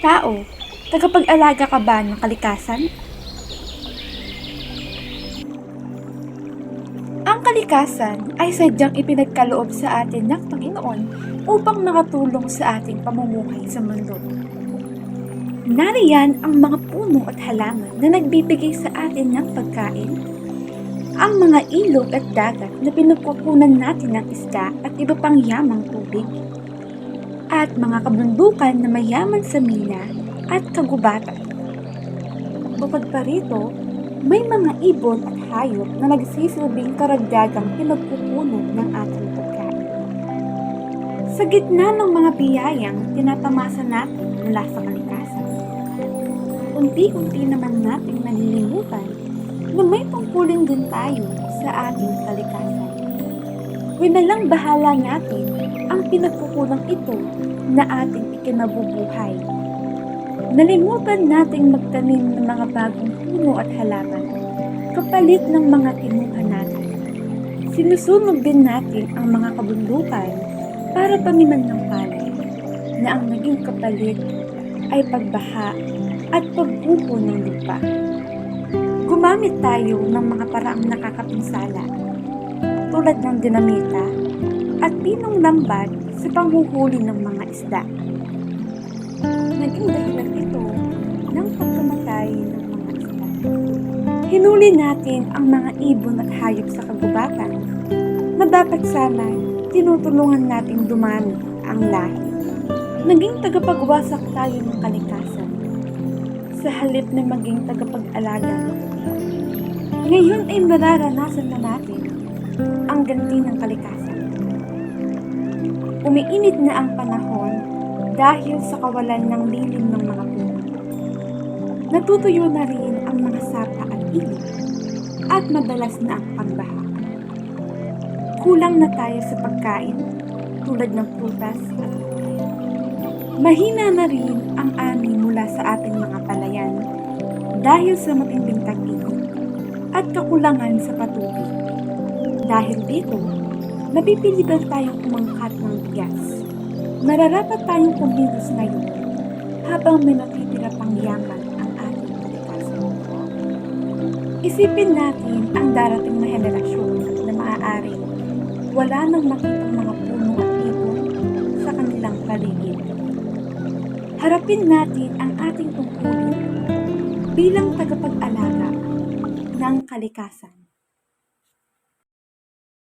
Tao, tagapag-alaga ka ba ng kalikasan? Ang kalikasan ay sadyang ipinagkaloob sa atin ng Panginoon upang makatulong sa ating pamumuhay sa mundo. Nariyan ang mga puno at halaman na nagbibigay sa atin ng pagkain, ang mga ilog at dagat na pinagkukunan natin ng isda at iba pang yamang tubig, at mga kabundukan na mayaman sa mina at kagubatan. Bukod pa rito, may mga ibon at hayop na nagsisilbing karagdagang pinagkukunan ng ating pagkain. Sa gitna ng mga biyayang tinatamasa natin mula sa kalikasan, unti-unti naman nating nalilimutan na may tungkulin din tayo sa ating kalikasan. Winalang bahala natin ang pinagkukulang ito na ating ikinabubuhay. Nalimutan nating magtanim ng mga bagong puno at halaman kapalit ng mga kinuha natin. Sinusunog din natin ang mga kabundukan para paniman ng palay na ang naging kapalit ay pagbaha at pagbubo ng lupa. Gumamit tayo ng mga paraang nakakapinsala tulad ng dinamita at pinong lambat sa panghuhuli ng mga isda. Naging dahilan ito ng pagkamatay ng mga isda. Hinuli natin ang mga ibon at hayop sa kagubatan na dapat sana tinutulungan nating dumami ang lahi. Naging tagapagwasak tayo ng kalikasan sa halip na maging tagapag-alaga nito. Ngayon ay mararanasan na natin ang ganti ng kalikasan. Umiinit na ang panahon dahil sa kawalan ng lilim ng mga puno. Natutuyo na rin ang mga sapa at ilog at madalas na ang pagbaha. Kulang na tayo sa pagkain tulad ng prutas at. Mahina na rin ang ani mula sa ating mga palayan dahil sa matinding tag-init at kakulangan sa patubig. Dahil dito, napipilitan tayong umangkat ng bigas. Nararapat tayong kumilos ngayon habang may natitira pang yaman ang ating kalikasan. Isipin natin ang darating na henerasyon na maaari wala nang makitang mga puno at ibon sa kanilang paligid. Harapin natin ang ating tungkulin bilang tagapag-alaga ng kalikasan.